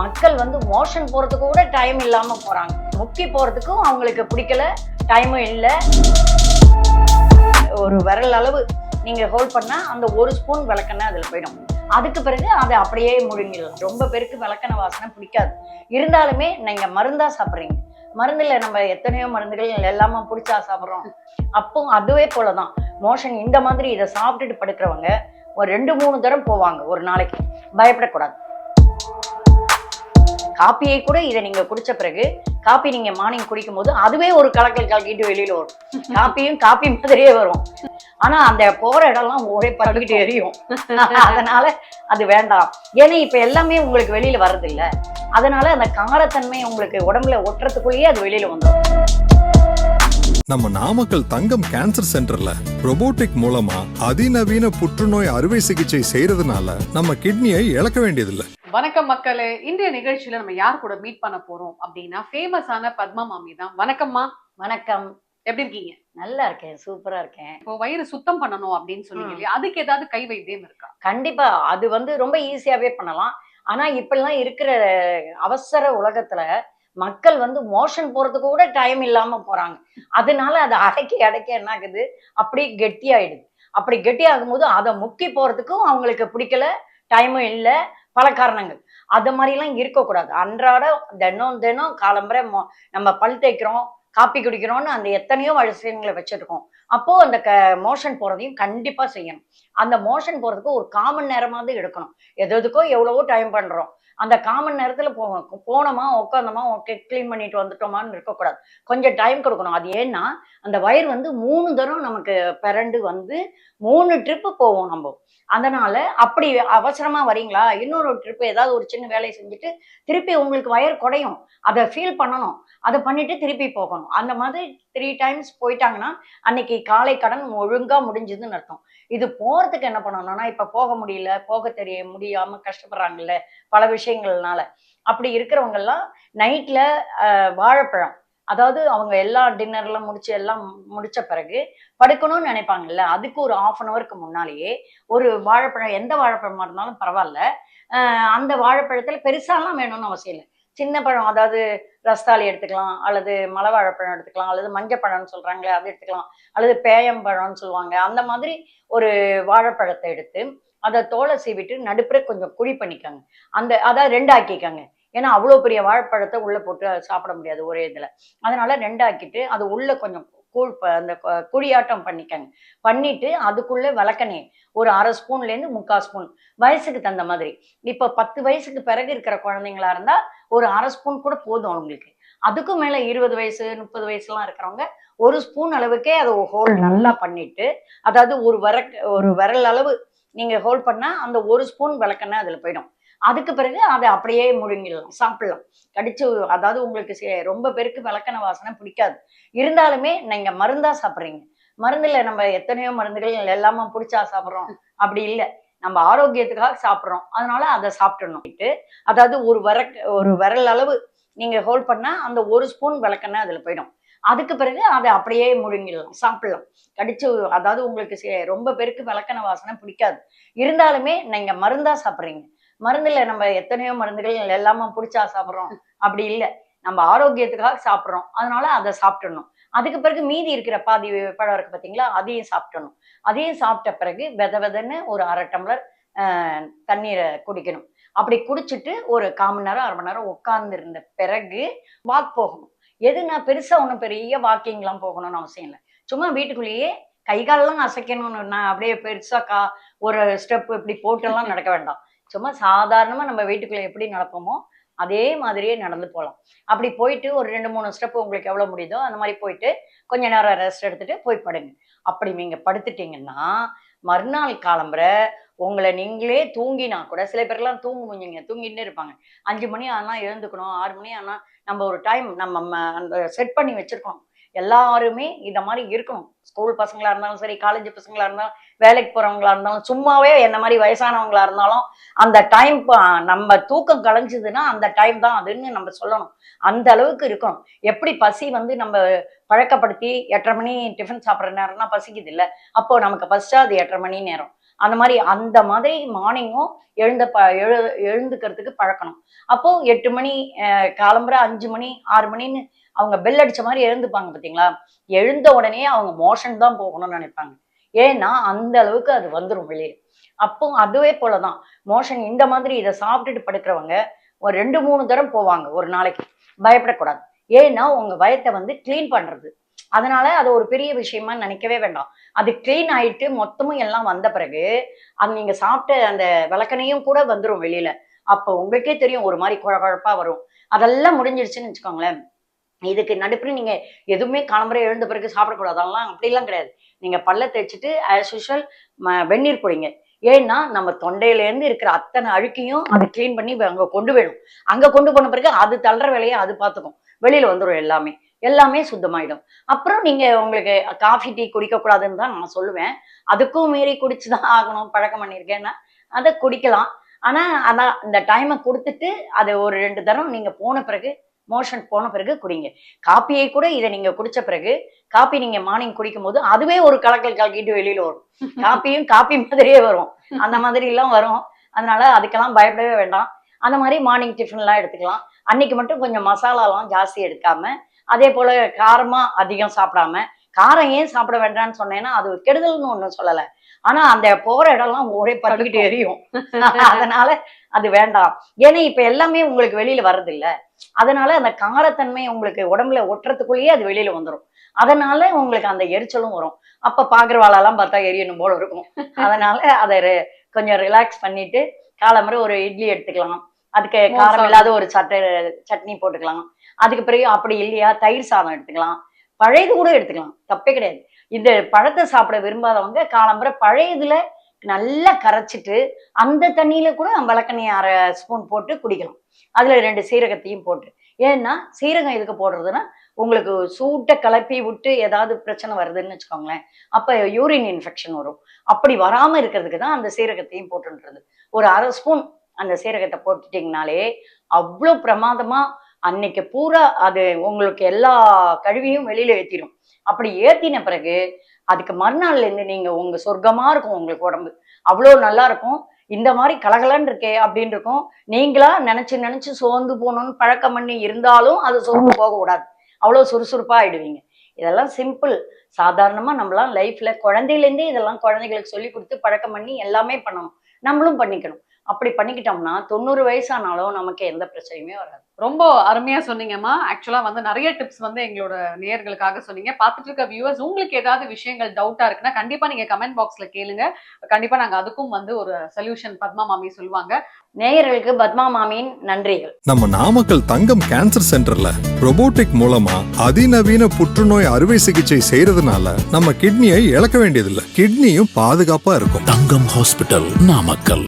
மக்கள் வந்து மோஷன் போறதுக்கு கூட டைம் இல்லாம போறாங்க. முக்கி போறதுக்கும் அவங்களுக்கு பிடிக்கல டைமும் இல்லை. ஒரு விரல் அளவு நீங்க ஹோல்ட் பண்ணா அந்த ஒரு ஸ்பூன் விளக்கெண்ணெய் அதுல போயிடும். அதுக்கு பிறகு அதை அப்படியே முழுங்கிடலாம். ரொம்ப பேருக்கு விளக்கெண்ணெய் வாசனை பிடிக்காது. இருந்தாலுமே நீங்க மருந்தா சாப்பிட்றீங்க. மருந்தில் நம்ம எத்தனையோ மருந்துகள் எல்லாமே பிடிச்சா சாப்பிட்றோம். அப்போ அதுவே போலதான். மோஷன் இந்த மாதிரி இதை சாப்பிட்டுட்டு படுக்கிறவங்க ஒரு ரெண்டு மூணு தரம் போவாங்க ஒரு நாளைக்கு. பயப்படக்கூடாது. காப்பியை கூட இதை நீங்க குடிச்ச பிறகு காப்பி நீங்க மார்னிங் குடிக்கும் போது அதுவே ஒரு கலக்கல் கலக்கிட்டு வெளியில வரும். காப்பியும் காப்பி மாதிரியே வரும். ஆனா அந்த போற இடம்லாம் ஒரே பறக்கிட்டு எரியும். அதனால அது வேண்டாம். ஏன்னா இப்ப எல்லாமே உங்களுக்கு வெளியில வர்றது இல்ல அதனால அந்த காரத்தன்மை உங்களுக்கு உடம்புல ஒட்டுறதுக்குள்ளேயே அது வெளியில வந்துடும் நம்ம நாமக்கல் தங்கம் கேன்சர் சென்டர்ல robotic மூலமா அதிநவீன புற்றுநோய் அறுவை சிகிச்சை செய்யறதுனால நம்ம கிட்னியை இழக்க வேண்டியதில்லை. வணக்கம் மக்களே இன்றைய நிகழ்ச்சியில நம்ம யார் கூட மீட் பண்ண போறோம் அப்படின்னா ஃபேமஸான பத்மா மாமி தான். வணக்கம்மா. வணக்கம். எப்படி இருக்கீங்க? நல்லா இருக்கேன் சூப்பரா இருக்கேன். இப்போ வயிறு சுத்தம் பண்ணணும் அப்படின்னு சொன்னீங்க. இல்லையா? அதுக்கு ஏதாவது கை வைத்தியம் இருக்கா? கண்டிப்பா. அது வந்து ரொம்ப ஈஸியாவே பண்ணலாம். ஆனா இப்பெல்லாம் இருக்கிற அவசர உலகத்துல மக்கள் வந்து மோஷன் போறதுக்கு கூட டைம் இல்லாம போறாங்க. அதனால அதை அடக்கி அடக்கி என்ன ஆகுது அப்படி கெட்டியாயிடுது. அப்படி கெட்டி ஆகும்போது அதை முக்கி போறதுக்கும் அவங்களுக்கு பிடிக்கல டைமும் இல்லை. பல காரணங்கள். அது மாதிரிலாம் இருக்கக்கூடாது. அன்றாட தினம் தினம் காலம்பரை நம்ம பல் தேய்க்கிறோம் காப்பி குடிக்கிறோம்னு அந்த எத்தனையோ விஷயங்களை வச்சிருக்கோம். அப்போ அந்த க மோஷன் போறதையும் கண்டிப்பா செய்யணும். அந்த மோஷன் போறதுக்கு ஒரு காமன் நேரமாவது எடுக்கணும். எது எதுக்கோ எவ்வளவோ டைம் பண்றோம். அந்த காமன் நேரத்தில் போகணும் போனோமா உட்காந்தோமா ஓகே க்ளீன் பண்ணிட்டு வந்துட்டோமான்னு இருக்கக்கூடாது. கொஞ்சம் டைம் கொடுக்கணும். அது ஏன்னா அந்த வயிறு வந்து மூணு தரம் நமக்கு பிறண்டு வந்து மூணு ட்ரிப்பு போவோம் நம்ம. அதனால அப்படி அவசரமா வரீங்களா? இன்னொரு ட்ரிப் ஏதாவது ஒரு சின்ன வேலையை செஞ்சுட்டு திருப்பி உங்களுக்கு வயர் குறையும் அதை ஃபீல் பண்ணணும். அதை பண்ணிட்டு திருப்பி போகணும். அந்த மாதிரி த்ரீ டைம்ஸ் போயிட்டாங்கன்னா அன்னைக்கு காலை கடன் ஒழுங்கா முடிஞ்சதுன்னு அர்த்தம். இது போறதுக்கு என்ன பண்ணணும்னா இப்ப போக முடியல போக தெரிய முடியாம கஷ்டப்படுறாங்கல்ல பல விஷயங்கள்னால. அப்படி இருக்கிறவங்க எல்லாம் நைட்ல வாழைப்பழம். அதாவது அவங்க எல்லா டின்னர்லாம் முடிச்சு எல்லாம் முடிச்ச பிறகு படுக்கணும்னு நினைப்பாங்கல்ல? அதுக்கு ஒரு ஆஃப் அன் ஹவருக்கு முன்னாலேயே ஒரு வாழைப்பழம் எந்த வாழைப்பழமா இருந்தாலும் பரவாயில்ல. அந்த வாழைப்பழத்துல பெருசாலாம் வேணும்னு அவசியம் இல்லை. சின்ன பழம் அதாவது ரஸ்தாளி எடுத்துக்கலாம் அல்லது மலவாழைப்பழம் எடுத்துக்கலாம் அல்லது மஞ்சப்பழம்னு சொல்கிறாங்களே அது எடுத்துக்கலாம். அல்லது பேயம்பழம்னு சொல்லுவாங்க. அந்த மாதிரி ஒரு வாழைப்பழத்தை எடுத்து அதை தோலை சீவிட்டு நடுப்புற கொஞ்சம் குழி பண்ணிக்கோங்க. அந்த அதாவது ரெண்டாக்கிக்கோங்க. ஏன்னா அவ்வளோ பெரிய வாழைப்பழத்தை உள்ளே போட்டு சாப்பிட முடியாது ஒரே இதில். அதனால ரெண்டாக்கிட்டு அது உள்ளே கொஞ்சம் கூழ் அந்த குழியாட்டம் பண்ணிக்கங்க. பண்ணிட்டு அதுக்குள்ள விளக்கணே ஒரு அரை ஸ்பூன்லேருந்து முக்கால் ஸ்பூன். வயசுக்கு தகுந்த மாதிரி. இப்போ பத்து வயசுக்கு பிறகு இருக்கிற குழந்தைங்களா இருந்தா ஒரு அரை ஸ்பூன் கூட போதும் அவங்களுக்கு. அதுக்கும் மேல இருபது வயசு முப்பது வயசுலாம் இருக்கிறவங்க ஒரு ஸ்பூன் அளவுக்கே அதை ஹோல் நல்லா பண்ணிட்டு அதாவது ஒரு விர ஒரு விரல் அளவு நீங்க ஹோல் பண்ணா அந்த ஒரு ஸ்பூன் விளக்கெண்ணெய் அதுல போயிடும். அதுக்கு பிறகு அதை அப்படியே முழுங்கிடலாம் சாப்பிடலாம். கடிச்சு அதாவது உங்களுக்கு ரொம்ப பேருக்கு விளக்கண வாசனை பிடிக்காது. இருந்தாலுமே நீங்க மருந்தா சாப்பிட்றீங்க. மருந்துல நம்ம எத்தனையோ மருந்துகள் எல்லாமே பிடிச்சா சாப்பிட்றோம். அப்படி இல்லை. நம்ம ஆரோக்கியத்துக்காக சாப்பிட்றோம். அதனால அதை சாப்பிட்டுடணும் அதாவது ஒரு வர ஒரு விரல் அளவு நீங்க ஹோல்ட் பண்ணா அந்த ஒரு ஸ்பூன் விளக்கெண்ணெய் அதுல போயிடும். அதுக்கு பிறகு அதை அப்படியே முழுங்கிடலாம் சாப்பிடலாம். கடிச்சு அதாவது உங்களுக்கு ரொம்ப பேருக்கு விளக்கண வாசனை பிடிக்காது. இருந்தாலுமே நீங்க மருந்தா சாப்பிட்றீங்க. மருந்துல நம்ம எத்தனையோ மருந்துகள் எல்லாமே பிடிச்சா சாப்பிட்றோம். அப்படி இல்லை. நம்ம ஆரோக்கியத்துக்காக சாப்பிட்றோம். அதனால அதை சாப்பிட்டணும் அதுக்கு பிறகு மீதி இருக்கிற பாதி பழம் இருக்கு பார்த்தீங்களா அதையும் சாப்பிட்டணும் அதையும் சாப்பிட்ட பிறகு வித வெதன்னு ஒரு அரை டம்ளர் தண்ணீரை குடிக்கணும். அப்படி குடிச்சிட்டு ஒரு கால் மணி நேரம் அரை மணி நேரம் உட்கார்ந்து இருந்த பிறகு வாக் போகணும். எது நான் பெருசா ஒன்றும் பெரிய வாக்கிங்லாம் போகணும்னு அவசியம் இல்லை. சும்மா வீட்டுக்குள்ளேயே கை காலெல்லாம் அசைக்கணும்னு நான் அப்படியே பெருசா கா ஒரு ஸ்டெப் இப்படி போட்டெல்லாம் நடக்க வேண்டாம். சும்மா சாதாரணமாக நம்ம வீட்டுக்குள்ளே எப்படி நடப்போமோ அதே மாதிரியே நடந்து போகலாம் அப்படி போயிட்டு ஒரு ரெண்டு மூணு ஸ்டெப் உங்களுக்கு எவ்வளோ முடியுதோ அந்த மாதிரி போயிட்டு கொஞ்ச நேரம் ரெஸ்ட் எடுத்துட்டு போய் படுங்க. அப்படி நீங்கள் படுத்துட்டீங்கன்னா மறுநாள் காலம்புற உங்களை நீங்களே தூங்கினா கூட சில பேர்லாம் தூங்க முடிஞ்சுங்க தூங்கிட்டு இருப்பாங்க. அஞ்சு மணி ஆனால் எழுந்துக்கணும் ஆறு மணி ஆனால் நம்ம ஒரு டைம் நம்ம அந்த செட் பண்ணி வச்சுருக்கோம். எல்லாருமே இந்த மாதிரி இருக்கணும். ஸ்கூல் பசங்களா இருந்தாலும் சரி காலேஜ் பசங்களா இருந்தாலும் வேலைக்கு போறவங்களா இருந்தாலும் சும்மாவே என்ன மாதிரி வயசானவங்களா இருந்தாலும் அந்த டைம் நம்ம தூக்கம் கலைஞ்சதுன்னா அந்த டைம் தான் அதுன்னு நம்ம சொல்லணும். அந்த அளவுக்கு இருக்கணும். எப்படி பசி வந்து நம்ம பழக்கப்படுத்தி எட்டரை மணி டிஃபன் சாப்பிட்ற நேரம்னா பசிக்குது இல்லை? அப்போ நமக்கு பசிச்சா அது எட்டரை மணி நேரம். அந்த மாதிரி அந்த மாதிரி மார்னிங்கும் எழுந்த ப எழு எழுந்துக்கிறதுக்கு பழக்கணும். அப்போ எட்டு மணி காலம்புற அஞ்சு மணி ஆறு மணின்னு அவங்க பெல் அடிச்ச மாதிரி எழுந்துப்பாங்க பார்த்தீங்களா எழுந்த உடனே அவங்க மோஷன் தான் போகணும்னு நினைப்பாங்க. ஏன்னா அந்த அளவுக்கு அது வந்துடும் வெளியே. அப்போ அதுவே போலதான். மோஷன் இந்த மாதிரி இதை சாப்பிட்டுட்டு படுக்கிறவங்க ஒரு ரெண்டு மூணு தரம் போவாங்க ஒரு நாளைக்கு. பயப்படக்கூடாது. ஏன்னா உங்க வயத்தை வந்து க்ளீன் பண்றது. அதனால அது ஒரு பெரிய விஷயமா நினைக்கவே வேண்டாம். அது க்ளீன் ஆயிட்டு மொத்தமும் எல்லாம் வந்த பிறகு அது நீங்க சாப்பிட்ட அந்த விளக்கணையும் கூட வந்துடும் வெளியில. அப்போ உங்களுக்கே தெரியும் ஒரு மாதிரி குழ குழப்பா வரும். அதெல்லாம் முடிஞ்சிருச்சுன்னு வச்சுக்கோங்களேன். இதுக்கு நடுப்புல நீங்க எதுவுமே காலம்பரை எழுந்த பிறகு சாப்பிடக்கூடாது. அதெல்லாம் அப்படிலாம் கிடையாது. நீங்க பல்ல தேய்ச்சிட்டு ஆஸ் யூஷுவல் வெந்நீர் குடிங்க. ஏன்னா நம்ம தொண்டையிலேருந்து இருக்கிற அத்தனை அழுக்கையும் அதை கிளீன் பண்ணி அங்கே கொண்டு போயிடும். அங்கே கொண்டு போன பிறகு அது தள்ளுற வேலையை அது பார்த்துக்கும். வெளியில் வந்துடும் எல்லாமே. எல்லாமே சுத்தமாயிடும். அப்புறம் நீங்க உங்களுக்கு காஃபி டீ குடிக்கக்கூடாதுன்னு தான் நான் சொல்லுவேன். அதுக்கும் மீறி குடிச்சுதான் ஆகணும். பழக்கம் பண்ணியிருக்கேன்னா அதை குடிக்கலாம். ஆனா அதான் இந்த டைமை கொடுத்துட்டு அதை ஒரு ரெண்டு தரம் நீங்கள் போன பிறகு மோஷன் போன பிறகு குடிங்க. காப்பியை கூட இதை நீங்க குடிச்ச பிறகு காப்பி நீங்க மார்னிங் குடிக்கும் போது அதுவே ஒரு கலக்கல் கலக்கிட்டு வெளியில வரும். காப்பியும் காப்பி மாதிரியே வரும். அந்த மாதிரி எல்லாம் வரும். அதனால அதுக்கெல்லாம் பயப்படவே வேண்டாம். அந்த மாதிரி மார்னிங் டிஃபன்லாம் எடுத்துக்கலாம். அன்னைக்கு மட்டும் கொஞ்சம் மசாலாலாம் ஜாஸ்தி எடுக்காம அதே போல காரமா அதிகம் சாப்பிடாம காரம் ஏன் சாப்பிட வேண்டாம்னு சொன்னேன்னா அது கெடுதல்னு ஒண்ணும் சொல்லல. ஆனா அந்த போற இடம்லாம் ஒரே பட்டுக்கிட்டு எரியும். அதனால அது வேண்டாம். ஏன்னா இப்ப எல்லாமே உங்களுக்கு வெளியில வர்றது இல்ல அதனால அந்த காரத்தன்மை உங்களுக்கு உடம்புல ஒட்டுறதுக்குள்ளேயே அது வெளியில வந்துடும் அதனால உங்களுக்கு அந்த எரிச்சலும் வரும். அப்ப பாக்குறவாளெல்லாம் பார்த்தா எரியணும் போல இருக்கும். அதனால அதை கொஞ்சம் ரிலாக்ஸ் பண்ணிட்டு காலம்பரை ஒரு இட்லி எடுத்துக்கலாம். அதுக்கு காரம். இல்லாத ஒரு சட்டை சட்னி போட்டுக்கலாம். அதுக்கு பிறகு அப்படி இல்லையா தயிர் சாதம் எடுத்துக்கலாம். பழையது கூட எடுத்துக்கலாம். தப்பே கிடையாது. இந்த பழத்தை சாப்பிட விரும்பாதவங்க காலம்பரை பழையதுல நல்லா கரைச்சிட்டு அந்த தண்ணியில கூட விளக்கெண்ணெய் அரை ஸ்பூன் போட்டு குடிக்கலாம். அதுல ரெண்டு சீரகத்தையும் போட்டு. ஏன்னா சீரகம் எதுக்கு போடுறதுன்னா உங்களுக்கு சூட்டை கலப்பி விட்டு ஏதாவது பிரச்சனை வருதுன்னு வச்சுக்கோங்களேன். அப்ப யூரின் இன்ஃபெக்ஷன் வரும். அப்படி வராம இருக்கிறதுக்கு தான் அந்த சீரகத்தையும் போட்டுன்றது. ஒரு அரை ஸ்பூன் அந்த சீரகத்தை போட்டுட்டிங்கனாலே அவ்வளோ பிரமாதமா அன்னைக்கு பூரா அது உங்களுக்கு எல்லா கழுவியும் வெளியில் ஏத்திடும் அப்படி ஏத்தின பிறகு அதுக்கு மறுநாள்ல இருந்து நீங்க உங்க சொர்க்கமா இருக்கும் உங்களுக்கு உடம்பு. அவ்வளோ நல்லா இருக்கும். இந்த மாதிரி கலகலன்னு இருக்கே அப்படின்னு இருக்கும். நீங்களா நினைச்சு நினைச்சு சோர்ந்து போகணும்னு பழக்கம் பண்ணி இருந்தாலும் அது சோர்ந்து போக கூடாது. அவ்வளோ சுறுசுறுப்பா ஆயிடுவீங்க. இதெல்லாம் சிம்பிள். சாதாரணமா நம்மளாம் லைஃப்ல குழந்தையிலேருந்தே இதெல்லாம் குழந்தைகளுக்கு சொல்லி கொடுத்து பழக்கம் பண்ணி எல்லாமே பண்ணணும். நம்மளும் பண்ணிக்கணும். அப்படி பண்ணிக்கிட்டோம்னா தொண்ணூறு வயசானாலும் நமக்கு எந்த பிரச்சனையுமே வராது. ரொம்ப அருமையா சொன்னீங்கம்மா. ஆக்சுவலா வந்து நிறைய டிப்ஸ் வந்து எங்களோட நேயர்களுக்காக சொன்னீங்க. பார்த்துட்டு இருக்க வியூவர்ஸ் உங்களுக்கு ஏதாவது விஷயங்கள் டவுட்டா இருக்குன்னா கண்டிப்பா நீங்க கமெண்ட் பாக்ஸ்ல கேளுங்க. கண்டிப்பா நாங்க அதுக்கும் வந்து ஒரு சொல்யூஷன் பத்மா மாமி சொல்லுவாங்க. நேயர்களுக்கு பத்மா மாமியின் நன்றிகள். நம்ம நாமக்கல் தங்கம் கேன்சர் சென்டர்ல robotic மூலமா அதிநவீன புற்றுநோய் அறுவை சிகிச்சை செய்யறதுனால நம்ம கிட்னியை இழக்க வேண்டியதில்லை. கிட்னியும் பாதுகாப்பா இருக்கும். தங்கம் ஹாஸ்பிட்டல் நாமக்கல்.